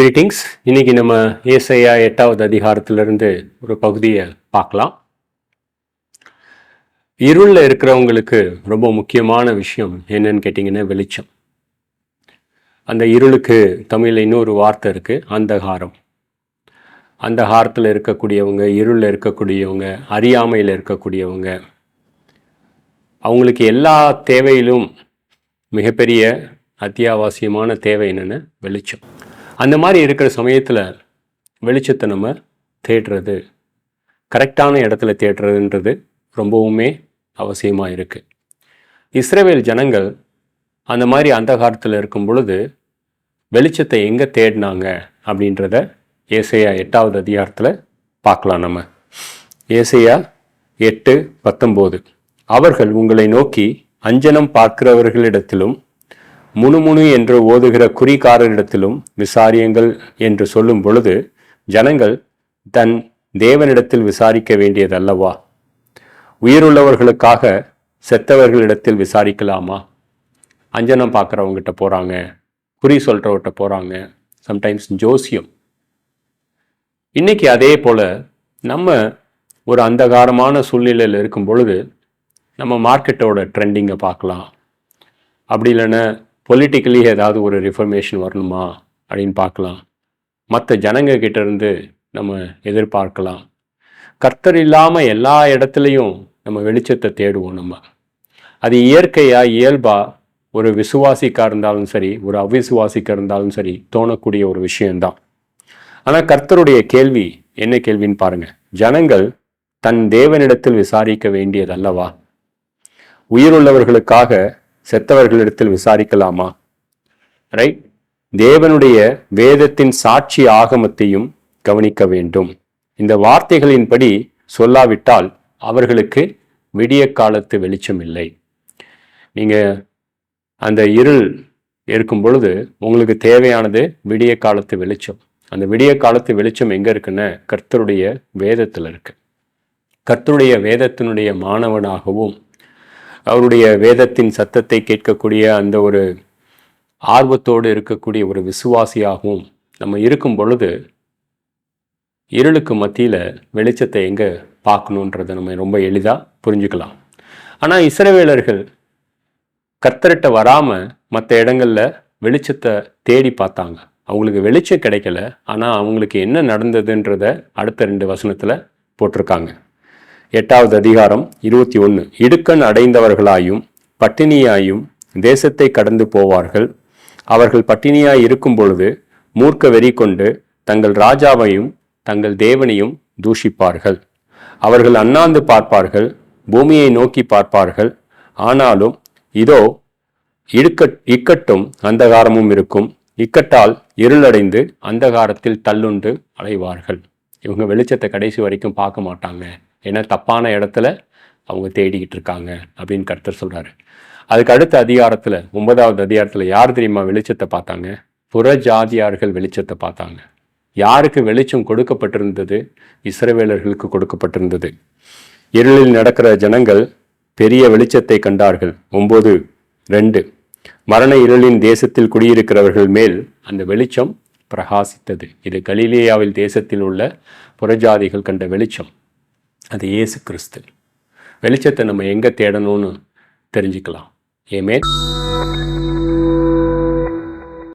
Greetings இன்னைக்கு நம்ம ஏசையா எட்டாவது அதிகாரத்திலிருந்து ஒரு பகுதியை பார்க்கலாம். இருளில் இருக்கிறவங்களுக்கு ரொம்ப முக்கியமான விஷயம் என்னன்னு கேட்டிங்கன்னா வெளிச்சம். அந்த இருளுக்கு தமிழில் இன்னொரு வார்த்தை இருக்குது அந்தகாரம். அந்தகாரத்தில் இருக்கக்கூடியவங்க இருளில் இருக்கக்கூடியவங்க அறியாமையில் இருக்கக்கூடியவங்க அவங்களுக்கு எல்லா தேவையிலும் மிகப்பெரிய அத்தியாவசியமான தேவை என்னென்னு வெளிச்சம். அந்த மாதிரி இருக்கிற சமயத்தில் வெளிச்சத்தை நம்ம தேடுறது கரெக்டான இடத்துல தேடுறதுன்றது ரொம்பவுமே அவசியமாக இருக்குது இஸ்ரேவேல் ஜனங்கள் அந்த மாதிரி அந்தகாரத்தில் இருக்கும் பொழுது வெளிச்சத்தை எங்கே தேடினாங்க அப்படின்றத ஏசையா எட்டாவது அதிகாரத்தில் பார்க்கலாம் நம்ம. ஏசையா எட்டு பத்தொம்போது அவர்கள் உங்களை நோக்கி அஞ்சனம் பார்க்கிறவர்களிடத்திலும் முணுமுணு என்று ஓதுகிற குறிக்காரரிடத்திலும் விசாரியுங்கள் என்று சொல்லும் பொழுது ஜனங்கள் தன் தேவனிடத்தில் விசாரிக்க வேண்டியதல்லவா? உயிருள்ளவர்களுக்காக செத்தவர்களிடத்தில் விசாரிக்கலாமா? அஞ்சனம் பார்க்குறவங்ககிட்ட போகிறாங்க குறி சொல்கிறவர்கிட்ட போகிறாங்க சம்டைம்ஸ் ஜோசியம். இன்னைக்கு அதே போல் நம்ம ஒரு அந்தகாரமான சூழ்நிலையில் இருக்கும் பொழுது நம்ம மார்க்கெட்டோட ட்ரெண்டிங்கை பார்க்கலாம். அப்படி இல்லைன்னா பொலிட்டிக்கலி ஏதாவது ஒரு ரிஃபர்மேஷன் வரணுமா அப்படின்னு பார்க்கலாம். மற்ற ஜனங்க கிட்டேருந்து நம்ம எதிர்பார்க்கலாம். கர்த்தர் இல்லாமல் எல்லா இடத்துலையும் நம்ம வெளிச்சத்தை தேடுவோம் நம்ம. அது இயற்கையாக இயல்பாக ஒரு விசுவாசிக்காக இருந்தாலும் சரி ஒரு அவிசுவாசிக்காக இருந்தாலும் சரி தோணக்கூடிய ஒரு விஷயந்தான் ஆனால் கர்த்தருடைய கேள்வி என்ன கேள்வின்னு பாருங்கள் ஜனங்கள் தன் தேவனிடத்தில் விசாரிக்க வேண்டியது அல்லவா உயிருள்ளவர்களுக்காக செத்தவர்களிடத்தில் விசாரிக்கலாமா? ரைட் தேவனுடைய வேதத்தின் சாட்சி ஆகமத்தையும் கவனிக்க வேண்டும். இந்த வார்த்தைகளின்படி சொல்லாவிட்டால் அவர்களுக்கு விடிய காலத்து வெளிச்சம் இல்லை நீங்கள் அந்த இருள் இருக்கும் பொழுது உங்களுக்கு தேவையானது விடிய காலத்து வெளிச்சம். அந்த விடிய காலத்து வெளிச்சம் எங்கே இருக்குன்னு கர்த்தருடைய வேதத்தில் இருக்கு. கர்த்தருடைய வேதத்தினுடைய மாணவனாகவும் அவருடைய வேதத்தின் சத்தத்தை கேட்கக்கூடிய அந்த ஒரு ஆர்வத்தோடு இருக்கக்கூடிய ஒரு விசுவாசியாகவும் நம்ம இருக்கும் பொழுது இருளுக்கு மத்தியில் வெளிச்சத்தை எங்கே பார்க்கணுன்றதை நம்ம ரொம்ப எளிதாக புரிஞ்சுக்கலாம். ஆனால் இஸ்ரவேலர்கள் கர்த்தர்கிட்ட வராமல் மற்ற இடங்களில் வெளிச்சத்தை தேடி பார்த்தாங்க. அவங்களுக்கு வெளிச்சம் கிடைக்கல. ஆனால் அவங்களுக்கு என்ன நடந்ததுன்றத அடுத்த ரெண்டு வசனத்தில் போட்டிருக்காங்க. எட்டாவது அதிகாரம் இருபத்தி ஒன்று இடுக்கண் அடைந்தவர்களாயும் பட்டினியாயும் தேசத்தை கடந்து போவார்கள். அவர்கள் பட்டினியாய் இருக்கும் பொழுது மூர்க்க வெறி கொண்டு தங்கள் ராஜாவையும் தங்கள் தேவனையும் தூஷிப்பார்கள். அவர்கள் அண்ணாந்து பார்ப்பார்கள் பூமியை நோக்கி பார்ப்பார்கள். ஆனாலும் இதோ இடுக்கட் இக்கட்டும் அந்தகாரமும் இருக்கும். இக்கட்டால் இருளடைந்து அந்தகாரத்தில் தள்ளுண்டு அலைவார்கள். இவங்க வெளிச்சத்தை கடைசி வரைக்கும் பார்க்க மாட்டாங்க. ஏன்னா தப்பான இடத்துல அவங்க தேடிக்கிட்டு இருக்காங்க அப்படின்னு கர்த்தர் சொல்றாரு. அதுக்கு அடுத்த அதிகாரத்தில் ஒன்பதாவது அதிகாரத்தில் யார் தெரியுமா வெளிச்சத்தை பார்த்தாங்க? புற ஜாதியார்கள் வெளிச்சத்தை பார்த்தாங்க. யாருக்கு வெளிச்சம் கொடுக்கப்பட்டிருந்தது? இஸ்ரவேலர்களுக்கு கொடுக்கப்பட்டிருந்தது. இருளில் நடக்கிற ஜனங்கள் பெரிய வெளிச்சத்தை கண்டார்கள். ஒன்பது ரெண்டு. மரண இருளின் தேசத்தில் குடியிருக்கிறவர்கள் மேல் அந்த வெளிச்சம் பிரகாசித்தது. இது கலீலியாவில் தேசத்தில் உள்ள புறஜாதிகள் கண்ட வெளிச்சம். அது இயேசு கிறிஸ்து. வெளிச்சத்தை நம்ம எங்கே தேடணும்னு தெரிஞ்சுக்கலாம். ஏமே